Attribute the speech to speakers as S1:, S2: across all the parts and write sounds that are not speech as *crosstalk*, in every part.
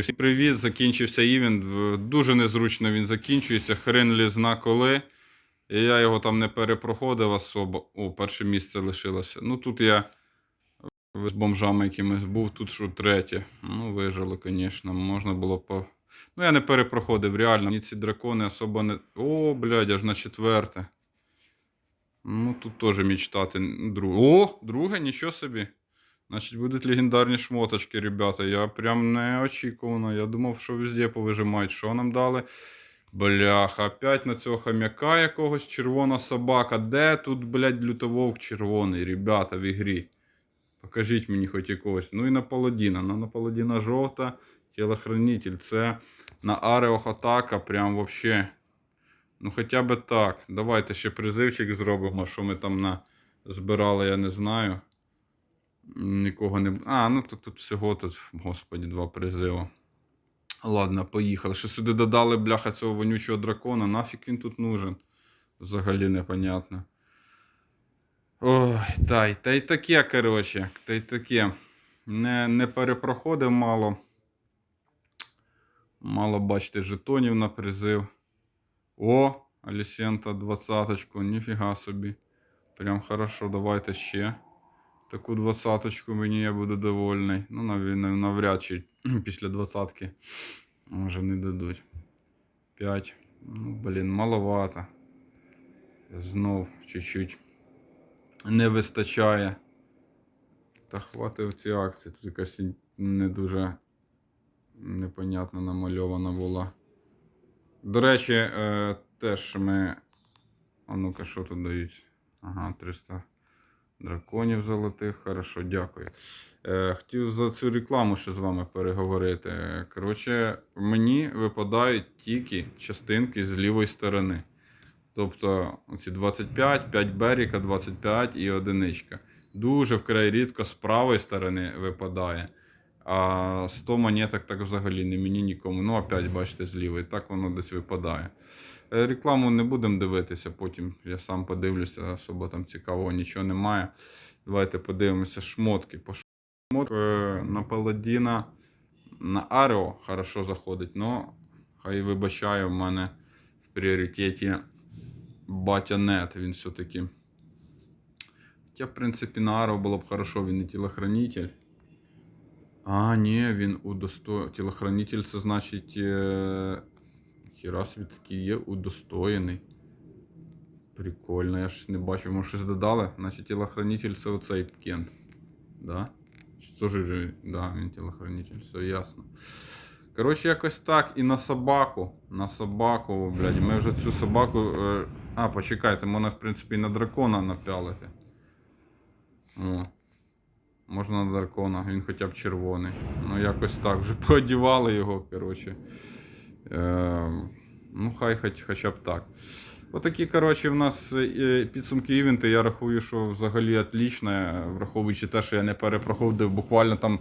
S1: Всім привіт, закінчився івент. Дуже незручно він закінчується. Хрен лізна коли. І я його там не перепроходив особо. О, перше місце лишилося. Ну тут я з бомжами якимось був, тут що третє. Ну, вижило, звісно. Можна було по. Ну, я не перепроходив, реально. Мені ці дракони особо не. О, блядь, аж на четверте. Ну, тут теж мечтати. Друг... О, друге, нічого собі. Значить, будуть легендарні шмоточки, ребята. Я прям не очікувано. Я думав, що везде повижимають. Що нам дали? Бляха, опять на цього хам'яка якогось червона собака. Де тут, блядь, лютововк червоний, ребята, в ігрі? Покажіть мені хоч якогось. Ну і на паладіна. Ну, на паладіна жовта, тілохранитель. Це на Ареох атака, прям вообще. Ну, хоча б так. Давайте ще призивчик зробимо, що ми там на... збирали, я не знаю. Нікого не. А, ну тут, тут всього тут, господі, два призиви. Ладно, поїхали. Що сюди додали, бляха, цього вонючого дракона. Нафіг він тут нужен? Взагалі непонятно. Ой, та й, та й таке, коротше. Та й таке. Не, не перепроходив мало. Мало, бачите, жетонів на призив. О, Алісента 20 ніфіга собі. Прям хорошо, давайте ще. Таку двадцяточку мені я буду довольний. Ну, нав- нав- навряд чи *clears throat* після двадцятки може не дадуть. 5. Ну, блін, маловато. Знов чуть-чуть не вистачає. Та хватить ці акції. Тут якась не дуже непонятно намальована була. До речі, е, теж ми. А ну-ка, що тут дають? Ага, 300 драконів золотих. Хорошо, дякую. Е, хотів за цю рекламу ще з вами переговорити. Коротше, мені випадають тільки частинки з лівої сторони. Тобто оці 25, 5 беріка, 25 і одиничка. Дуже вкрай рідко з правої сторони випадає. А 100 монеток так взагалі не мені нікому. Ну, опять, бачите, з лівої. Так воно десь випадає. Е, Рекламу не будемо дивитися, потім я сам подивлюся, особо там цікавого нічого немає. Давайте подивимося шмотки. По шмотку е, на Паладіна на Арео хорошо заходить, але хай вибачає, в мене в пріоритеті Батя Нет, він все-таки. Хоча, в принципі, на Арео було б хорошо, він не тілохранитель. А, ні, він удосто... Тілохранитель це значить. Е... Хіра собі такий є удостоєний. Прикольно, я ж не бачив, може щось додали. Значить тілохранитель це оцей кент. Да? Теж же, да, він тілохранитель, все ясно. Коротше, якось так. І на собаку. На собаку, блядь. Ми вже цю собаку. Е... А, почекайте, можна, в принципі, і на дракона напялити. О. Можна на дракона, він хоча б червоний. Ну, якось так. Вже *laughs* поодівали його, коротше. Е, ну, хай хоч, хоча б так. Отакі, коротше, в нас е, підсумки івенту. Я рахую, що взагалі отлично, е, враховуючи те, що я не перепроходив буквально там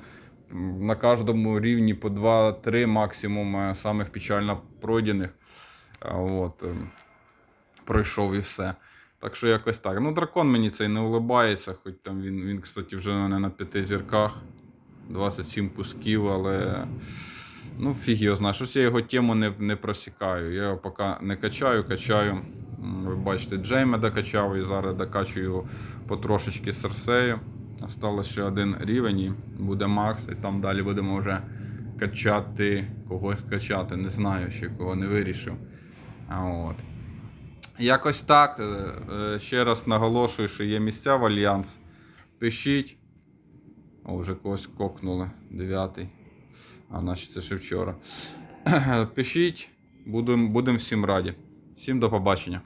S1: на кожному рівні по 2-3 максимум е, самих печально пройдених. От, е, пройшов і все. Так що якось так. Ну, дракон мені цей не улибається, хоч там він, він кстати, вже не на п'яти зірках. 27 пусків, але. Ну, фіг його знає. Щось я його тему не, не просікаю. Я його поки не качаю, качаю. Ви бачите, Джейма докачав і зараз докачую потрошечки серсею. Осталось ще один рівень і буде Макс, і там далі будемо вже качати, когось качати. Не знаю, ще кого не вирішив. А от. Якось так. Е, е, Ще раз наголошую, що є місця в Альянс. Пишіть. О, вже когось кокнули. Дев'ятий. А, наче це ще вчора. *clears throat* Пишіть, будемо будем всім раді. Всім до побачення.